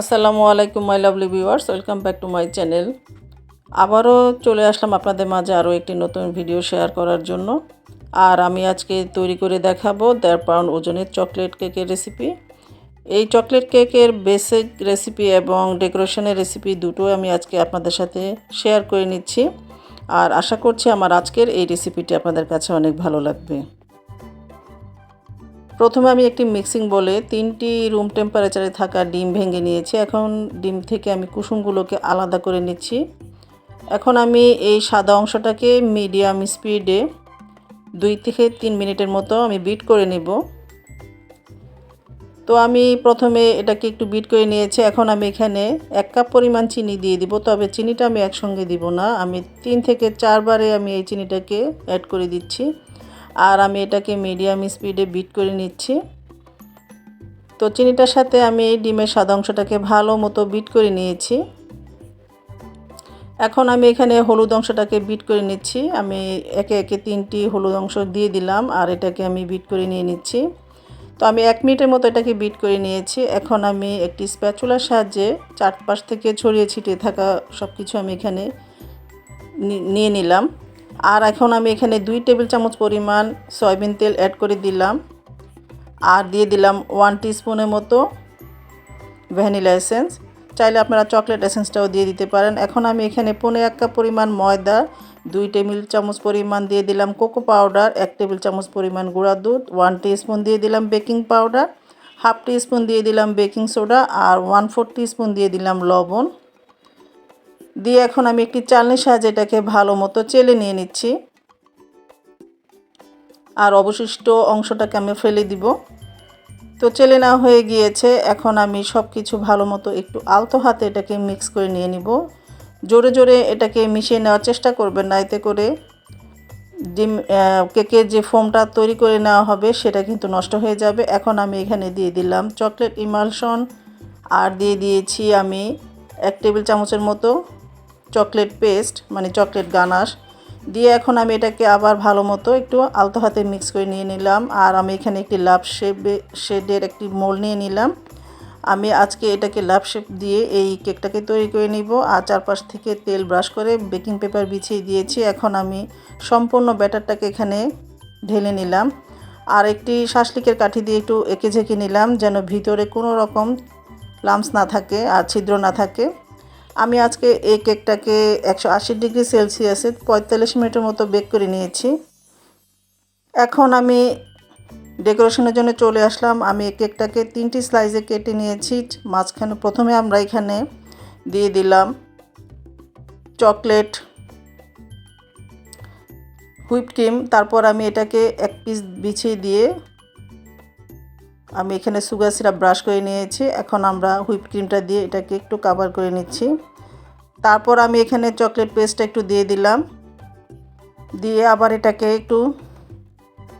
আসসালামু আলাইকুম my lovely viewers welcome back to my channel আবারও চলে আসলাম আপনাদের মাঝে আরও একটি নতুন ভিডিও শেয়ার করার জন্য। আর আমি আজকে তৈরি করে দেখাবো দেড় পাউন্ড ওজনের চকলেট কেকের রেসিপি এই চকলেট কেকের বেসিক রেসিপি এবং ডেকোরেশনের রেসিপি দুটো আমি আজকে আপনাদের সাথে শেয়ার করে নিচ্ছি। আর আশা করছি আমার আজকের এই রেসিপিটি আপনাদের কাছে অনেক ভালো লাগবে। প্রথমে আমি একটি মিক্সিং বলে তিনটি রুম টেম্পারেচারে থাকা ডিম ভেঙে নিয়েছি। এখন ডিম থেকে আমি কুসুমগুলোকে আলাদা করে নিচ্ছি। এখন আমি এই সাদা অংশটাকে মিডিয়াম স্পিডে দুই থেকে তিন মিনিটের মতো আমি বিট করে নেব। তো আমি প্রথমে এটাকে একটু বিট করে নিয়েছি। এখন আমি এখানে এক কাপ পরিমাণ চিনি দিয়ে দিব, তবে চিনিটা আমি একসঙ্গে দিব না। আমি তিন থেকে চারবারে আমি এই চিনিটাকে অ্যাড করে দিচ্ছি। আর আমি এটাকে মিডিয়াম স্পিডে বিট করে নিচ্ছি। তো চিনিটার সাথে আমি এই ডিমের সাদা অংশটাকে ভালো মতো বিট করে নিয়েছি। এখন আমি এখানে হলুদ অংশটাকে বিট করে নিচ্ছি। আমি একে একে তিনটি হলুদ অংশ দিয়ে দিলাম আর এটাকে আমি বিট করে নিয়ে নিচ্ছি। তো আমি এক মিনিটের মতো এটাকে বিট করে নিয়েছি। এখন আমি একটি স্প্যাচুলার সাহায্যে চারপাশ থেকে ছড়িয়ে ছিটিয়ে থাকা সব কিছু আমি এখানে নিয়ে নিলাম। আর এখন আমি এখানে দুই টেবিল চামচ পরিমাণ সয়াবিন তেল অ্যাড করে দিলাম। আর দিয়ে দিলাম ওয়ান টিস্পুনের মতো ভ্যানিলা এসেন্স চাইলে আপনারা চকলেট এসেন্সটাও দিয়ে দিতে পারেন। এখন আমি এখানে পনেরো এক কাপ পরিমাণ ময়দা, দুই টেবিল চামচ পরিমাণ দিয়ে দিলাম কোকো পাউডার এক টেবিল চামচ পরিমাণ গুঁড়া দুধ ওয়ান স্পুন দিয়ে দিলাম বেকিং পাউডার হাফ স্পুন দিয়ে দিলাম বেকিং সোডা আর ওয়ান ফোর স্পুন দিয়ে দিলাম লবণ। দিয়ে এখন আমি একটি চালনির সাহায্যে এটাকে ভালো মতো চেলে নিয়ে নিচ্ছি। আর অবশিষ্ট অংশটাকে আমি ফেলে দিব। তো চেলে নেওয়া হয়ে গিয়েছে। এখন আমি সব কিছু ভালো মতো একটু আলতো হাতে এটাকে মিক্স করে নিয়ে নিব। জোরে জোরে এটাকে মিশিয়ে নেওয়ার চেষ্টা করবেন না, এতে করে ডিম কেকের যে ফোমটা তৈরি করে নেওয়া হবে সেটা কিন্তু নষ্ট হয়ে যাবে। এখন আমি এখানে দিয়ে দিলাম চকলেট ইমালশন। আর দিয়ে দিয়েছি আমি এক টেবিল চামচের মতো চকলেট পেস্ট মানে চকলেট গানাশ, দিয়ে এখন আমি এটাকে আবার ভালো মতো একটু আলতো হাতে মিক্স করে নিয়ে নিলাম। আর আমি এখানে একটি লাভ শেপ, শেডের একটি মোল নিয়ে নিলাম। আমি আজকে এটাকে লাভ শেপ দিয়ে এই কেকটাকে তৈরি করে নিব। আর চারপাশ থেকে তেল ব্রাশ করে বেকিং পেপার বিছিয়ে দিয়েছি। এখন আমি সম্পূর্ণ ব্যাটারটাকে এখানে ঢেলে নিলাম। আর একটি শাসলিকের কাঠি দিয়ে একটু এঁকে ঝেঁকে নিলাম যেন ভিতরে কোনো রকম লামস না থাকে আর ছিদ্র না থাকে। আমি আজকে এই কেকটাকে একশো আশি ডিগ্রি সেলসিয়াসে পঁয়তাল্লিশ মিনিটের মতো বেক করে নিয়েছি। এখন আমি ডেকোরেশনের জন্য চলে আসলাম। আমি এই কেকটাকে তিনটি স্লাইসে কেটে নিয়েছি। মাঝখানে প্রথমে আমরা এখানে দিয়ে দিলাম চকলেট, হুইপ ক্রিম। তারপর আমি এটাকে এক পিস বিছিয়ে দিয়ে আমি এখানে সুগার সিরাপ ব্রাশ করে নিয়েছি। এখন আমরা হুইপ ক্রিমটা দিয়ে এটাকে একটু কাভার করে নিচ্ছি। তারপর আমি এখানে চকলেট পেস্টটা একটু দিয়ে দিলাম। দিয়ে আবার এটাকে একটু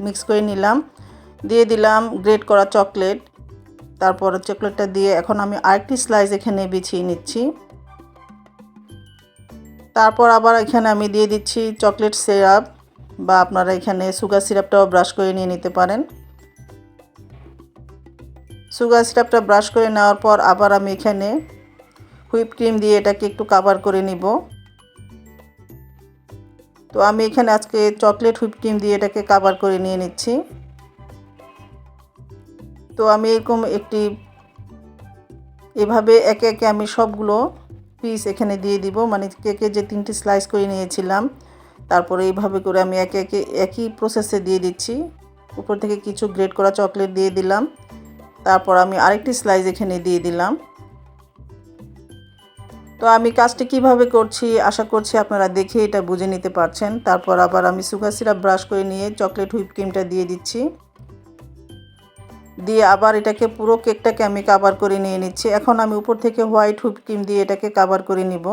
মিক্স করে নিলাম। দিয়ে দিলাম গ্রেট করা চকলেট তারপর চকলেটটা দিয়ে এখন আমি আরেকটি স্লাইস এখানে বিছিয়ে নিচ্ছি। তারপর আবার এখানে আমি দিয়ে দিচ্ছি চকলেট সিরাপ বা আপনারা এখানে সুগার সিরাপটাও ব্রাশ করে নিয়ে নিতে পারেন। সুগার সিরাপটা ব্রাশ করে নেওয়ার পর আবার আমি এখানে হুইপ ক্রিম দিয়ে এটাকে একটু কাভার করে নিব। তো আমি এখানে আজকে চকলেট হুইপ ক্রিম দিয়ে এটাকে কাভার করে নিয়ে নিচ্ছি। তো আমি এরকম একটি এভাবে একে একে আমি সবগুলো পিস এখানে দিয়ে দিব। মানে কেকে যে তিনটি স্লাইস করে নিয়েছিলাম, তারপরে এইভাবে করে আমি একে একে একই প্রসেসে দিয়ে দিচ্ছি। উপর থেকে কিছু গ্রেট করা চকলেট দিয়ে দিলাম। তারপর আমি আরেকটি স্লাইস এখানে দিয়ে দিলাম। তো আমি কাজটি কীভাবে করছি, আশা করছি আপনারা দেখে এটা বুঝে নিতে পারছেন। তারপর আবার আমি সুগার সিরাপ ব্রাশ করে নিয়ে চকলেট হুইপ ক্রিমটা দিয়ে দিচ্ছি। দিয়ে আবার এটাকে পুরো কেকটাকে আমি কাভার করে নিয়ে নিচ্ছি। এখন আমি উপর থেকে হোয়াইট হুইপ ক্রিম দিয়ে এটাকে কাভার করে নিব।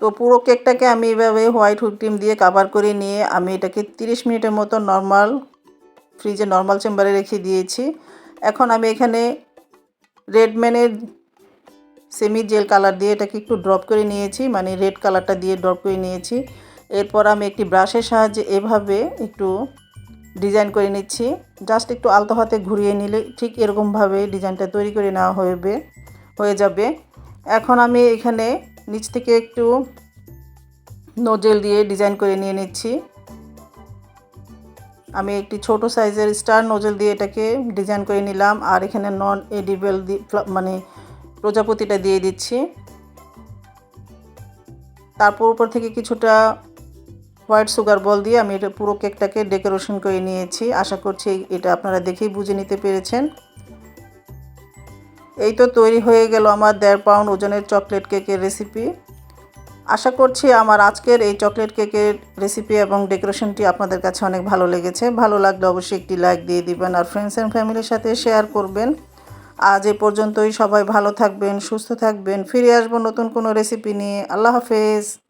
তো পুরো কেকটাকে আমি এভাবে হোয়াইট হুইপ ক্রিম দিয়ে কাভার করে নিয়ে আমি এটাকে 30 মিনিটের মতো নর্মাল ফ্রিজে নর্মাল চেম্বারে রেখে দিয়েছি। এখন আমি এখানে রেডম্যানের সেমি জেল কালার দিয়ে এটাকে একটু ড্রপ করে নিয়েছি মানে রেড কালারটা দিয়ে ড্রপ করে নিয়েছি। এরপর আমি একটি ব্রাশের সাহায্যে এভাবে একটু ডিজাইন করে নিচ্ছি। জাস্ট একটু আলতো হাতে ঘুরিয়ে নিলে ঠিক এরকমভাবে ডিজাইনটা তৈরি করে নেওয়া হবে হয়ে যাবে। এখন আমি এখানে নিচ থেকে একটু নোজেল দিয়ে ডিজাইন করে নিয়ে নিচ্ছি। আমি একটি ছোট সাইজের স্টার নোজেল দিয়ে এটাকে ডিজাইন করে নিলাম, আর এখানে নন এডিবেল মানে প্রজাপতিটা দিয়ে দিচ্ছি। তারপর উপর থেকে কিছুটা হোয়াইট সুগার বল দিয়ে আমি এটা পুরো কেকটাকে ডেকোরেশন করে নিয়েছি। আশা করছি এটা আপনারা দেখেই বুঝে নিতে পেরেছেন। এই তো তৈরি হয়ে গেল আমার দেড় পাউন্ড ওজনের চকলেট কেকের রেসিপি আশা করছি আমার আজকের এই চকলেট কেকের রেসিপি এবং ডেকোরেশনটি আপনাদের কাছে অনেক ভালো লেগেছে। ভালো লাগলে অবশ্যই একটি লাইক দিয়ে দিবেন আর ফ্রেন্ডস অ্যান্ড ফ্যামিলির সাথে শেয়ার করবেন। আজ এ পর্যন্তই সবাই ভালো থাকবেন, সুস্থ থাকবেন। ফিরে আসব নতুন কোনো রেসিপি নিয়ে। আল্লাহ হাফেজ।